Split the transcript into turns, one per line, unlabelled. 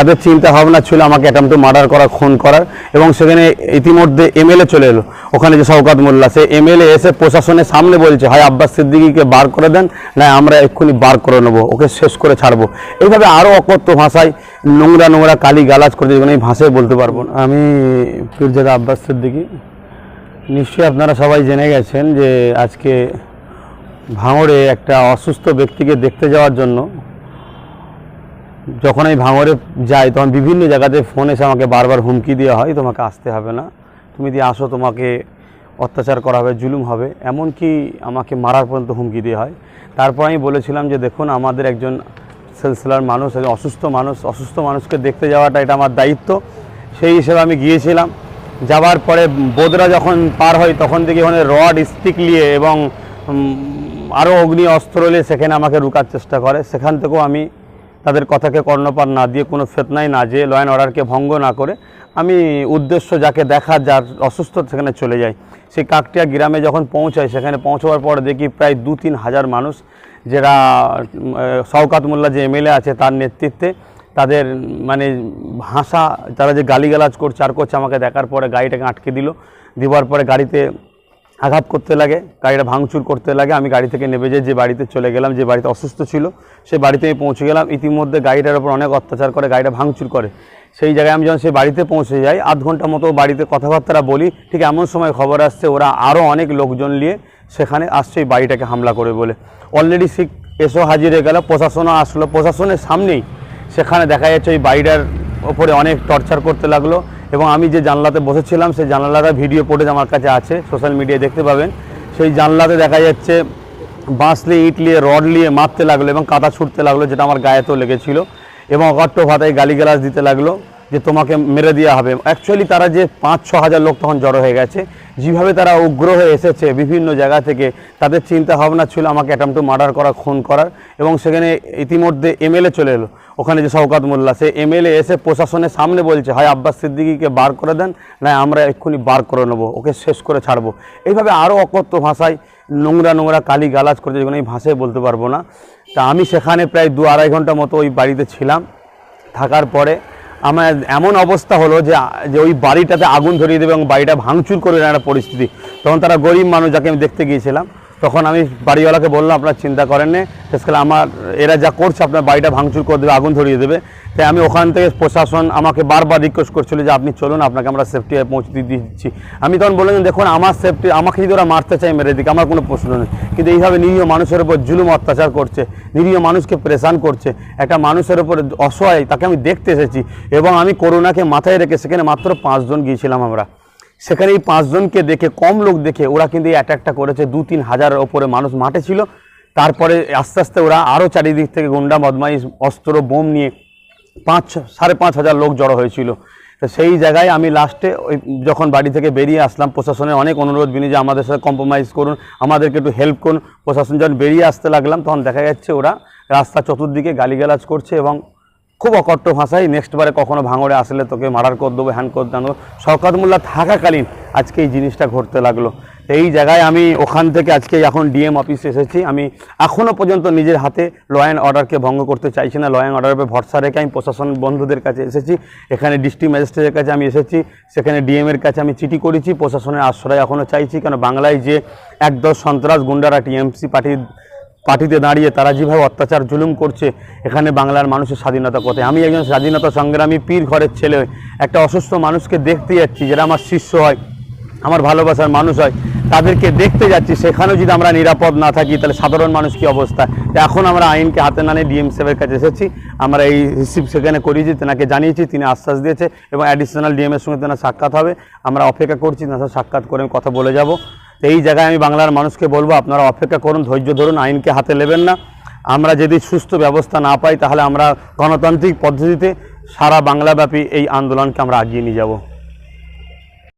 তাদের চিন্তা ভাবনা ছিল আমাকে অ্যাটেম্প মার্ডার করা, খুন করার এবং সেখানে ইতিমধ্যে এমএলএ চলে এলো। ওখানে যে শওকাত মোল্লা, সে এমএলএ এসে প্রশাসনের সামনে বলছে, হয় আব্বাস সিদ্দিকিকে বার করে দেন, না আমরা এক্ষুনি বার করে নেব, ওকে শেষ করে ছাড়বো। এইভাবে আরও অকথ্য ভাষায় নোংরা নোংরা কালি গালাজ করে যেগুলো এই ভাষায় বলতে পারব না। আমি পীরজাদা আব্বাস সিদ্দিকি। নিশ্চয়ই আপনারা সবাই জেনে গেছেন যে আজকে ভাঙড়ে একটা অসুস্থ ব্যক্তিকে দেখতে যাওয়ার জন্য যখন আমি ভাঙরে যাই, তখন বিভিন্ন জায়গাতে ফোন এসে আমাকে বারবার হুমকি দেওয়া হয়, তোমাকে আসতে হবে না। তুমি যদি আসো, তোমাকে অত্যাচার করা হবে, জুলুম হবে, এমনকি আমাকে মারার পর্যন্ত হুমকি দেওয়া হয়। তারপর আমি বলেছিলাম যে, দেখুন, আমাদের একজন সেলসেলার মানুষ, একজন অসুস্থ মানুষ, অসুস্থ মানুষকে দেখতে যাওয়াটা এটা আমার দায়িত্ব। সেই হিসেবে আমি গিয়েছিলাম। যাওয়ার পরে বোদরা যখন পার হয়, তখন দেখি ওখানে রড, স্টিক নিয়ে এবং আরও অগ্নি অস্ত্র নিয়ে সেখানে আমাকে রুকার চেষ্টা করে। সেখান থেকেও আমি তাদের কথাকে কর্ণপাত না দিয়ে, কোনো ফেতনায় না যেয়ে ল অ্যান্ড অর্ডারকে ভঙ্গ না করে, আমি উদ্দেশ্য যাকে দেখা, যার অসুস্থ সেখানে চলে যাই। সেই কাকটিয়া গ্রামে যখন পৌঁছাই, সেখানে পৌঁছাবার পর দেখি প্রায় দু তিন হাজার মানুষ, যারা শওকাত মোল্লা যে এমএলএ আছে তার নেতৃত্বে, তাদের মানে ভাষা তারা যে গালিগালাজ করছে, আর করছে, আমাকে দেখার পরে গাড়িটাকে আটকে দিল। দেওয়ার পরে গাড়িতে আঘাত করতে লাগে, গাড়িটা ভাঙচুর করতে লাগে। আমি গাড়ি থেকে যাই যে বাড়িতে চলে গেলাম, যে বাড়িতে অসুস্থ ছিল, সে বাড়িতে আমি পৌঁছে গেলাম। ইতিমধ্যে গাড়িটার ওপর অনেক অত্যাচার করে, গাড়িটা ভাঙচুর করে। সেই জায়গায় আমি যখন সেই বাড়িতে পৌঁছে যাই, আধ ঘণ্টা মতো বাড়িতে কথাবার্তা বলি, ঠিক এমন সময় খবর আসছে, ওরা আরও অনেক লোকজন নিয়ে সেখানে আসছে এই বাড়িটাকে হামলা করে বলে। অলরেডি শিখ এসো হাজির হয়ে গেল, প্রশাসনও আসলো। প্রশাসনের সামনেই সেখানে দেখা যাচ্ছে ওই বাড়িটার ওপরে অনেক টর্চার করতে লাগল। এবং আমি যে জানলাতে বসেছিলাম, সেই জানলাটা ভিডিও ফুটেজ আমার কাছে আছে সোশ্যাল মিডিয়ায় দেখতে পাবেন। সেই জানলাতে দেখা যাচ্ছে, বাঁশ নিয়ে, ইট নিয়ে, রড নিয়ে মারতে লাগল এবং কাদা ছুটতে লাগল, যেটা আমার গায়েতেও লেগেছিল। এবং অকট্ট ভাতায় গালিগালাজ দিতে লাগল। যে তোমাকে মেরে দেওয়া হবে। অ্যাকচুয়ালি তারা যে পাঁচ, ছ হাজার লোক তখন জড়ো হয়ে গেছে। যেভাবে তারা উগ্র হয়ে এসেছে বিভিন্ন জায়গা থেকে, তাদের চিন্তা ভাবনা ছিল আমাকে অ্যাটেম্প টু মার্ডার করা, খুন করার। এবং সেখানে ইতিমধ্যে এমএলএ চলে এলো। ওখানে যে শওকাত মোল্লা, সে এমএলএ এসে প্রশাসনের সামনে বলছে, হয় আব্বাস সিদ্দিকিকে বার করে দেন, না, আমরা এক্ষুনি বার করে নেব, ওকে শেষ করে ছাড়বো। এইভাবে আরও অকথ্য ভাষায় নোংরা নোংরা, কালি গালাজ করতে যেগুলো এই ভাষায় বলতে পারব না। তা আমি সেখানে প্রায় দু আড়াই ঘণ্টা মতো ওই বাড়িতে ছিলাম। থাকার পরে আমার এমন অবস্থা হলো যে যে ওই বাড়িটাতে আগুন ধরিয়ে দেবে এবং বাড়িটা ভাঙচুর করে একটা পরিস্থিতি। তখন তারা গরিব মানুষ যাকে আমি দেখতে গিয়েছিলাম। তখন আমি বাড়িওয়ালাকে বললাম, আপনার চিন্তা করেন না। শেষকালে আমার, এরা যা করছে, আপনার বাড়িটা ভাঙচুর করে দেবে, আগুন ধরিয়ে দেবে। তাই আমি ওখান থেকে প্রশাসন আমাকে বারবার রিকোয়েস্ট করছিল যে, আপনি চলুন, আপনাকে আমরা সেফটি পৌঁছে দিয়ে দিচ্ছি। আমি তখন বললাম, দেখুন, আমার সেফটি আমাকে যদি ওরা মারতে চাই মেরে দিকে, আমার কোনো প্রশ্ন নেই। কিন্তু এইভাবে নিরীহ মানুষের উপর জুলুম, অত্যাচার করছে, নিরীহ মানুষকে প্রেশান করছে, একটা মানুষের উপর অসহায়, তাকে আমি দেখতে এসেছি এবং আমি করোনাকে মাথায় রেখে সেখানে মাত্র পাঁচজন গিয়েছিলাম আমরা। সেখানে এই পাঁচজনকে দেখে, কম লোক দেখে ওরা কিন্তু এই অ্যাটাকটা করেছে। দু তিন হাজারের ওপরে মানুষ মাঠে ছিল। তারপরে আস্তে আস্তে ওরা আরও চারিদিক থেকে গুন্ডা, বদমাইশ, অস্ত্র, বোম নিয়ে পাঁচ, সাড়ে পাঁচ হাজার লোক জড়ো হয়েছিল। তো সেই জায়গায় আমি লাস্টে ওই যখন বাড়ি থেকে বেরিয়ে আসলাম, প্রশাসনের অনেক অনুরোধ বিনি যে আমাদের সাথে কম্প্রোমাইজ করুন, আমাদেরকে একটু হেল্প করুন। প্রশাসন যখন বেরিয়ে আসতে লাগলাম, তখন দেখা যাচ্ছে ওরা রাস্তা চতুর্দিকে গালিগালাজ করছে এবং খুব অকট্ট ভাষায় নেক্সট বারে কখনো ভাঙড়ে আসলে তোকে মারার কর দেবো হ্যান্ড করে দেবো। শওকাত মোল্লা থাকাকালীন আজকে এই জিনিসটা ঘটতে লাগল। এই জায়গায় আমি ওখান থেকে আজকে এখন ডিএম অফিসে এসেছি। আমি এখনও পর্যন্ত নিজের হাতে ল অ্যান্ড অর্ডারকে ভঙ্গ করতে চাইছি না। ল অ্যান্ড অর্ডারের ভরসা রেখে আমি প্রশাসন বন্ধুদের কাছে এসেছি। এখানে ডিস্ট্রিক্ট ম্যাজিস্ট্রেটের কাছে আমি এসেছি। সেখানে ডিএমের কাছে আমি চিঠি করেছি। প্রশাসনের আশ্রয় এখনও চাইছি। কেন? বাংলায় যে একদল সন্ত্রাস গুন্ডারা টিএমসি পার্টির পার্টিতে দাঁড়িয়ে তারা যেভাবে অত্যাচার, জুলুম করছে, এখানে বাংলার মানুষের স্বাধীনতা কোথায় আমি একজন স্বাধীনতা সংগ্রামী পীর ঘরের ছেলে একটা অসুস্থ মানুষকে দেখতে যাচ্ছি, যারা আমার শিষ্য হয়, আমার ভালোবাসার মানুষ হয়, তাদেরকে দেখতে যাচ্ছি। সেখানেও যদি আমরা নিরাপদ না থাকি, তাহলে সাধারণ মানুষ কি অবস্থা? এখন আমরা আইনকে হাতে না নিয়ে ডিএম সাহেবের কাছে এসেছি। আমরা এই রিসিভ সেখানে করিয়েছি তেনাকে জানিয়েছি, তিনি আশ্বাস দিয়েছে এবং অ্যাডিশনাল ডিএমের সঙ্গে তেনার সাক্ষাৎ হবে। আমরা অপেক্ষা করছি, তেনার সাক্ষাৎ করে কথা বলে যাব। তো এই জায়গায় আমি বাংলার মানুষকে বলব, আপনারা অপেক্ষা করুন, ধৈর্য ধরুন, আইনকে হাতে নেবেন না। আমরা যদি সুস্থ ব্যবস্থা না পাই, তাহলে আমরা গণতান্ত্রিক পদ্ধতিতে সারা বাংলাব্যাপী এই আন্দোলনকে আমরা আগিয়ে নিয়ে যাব।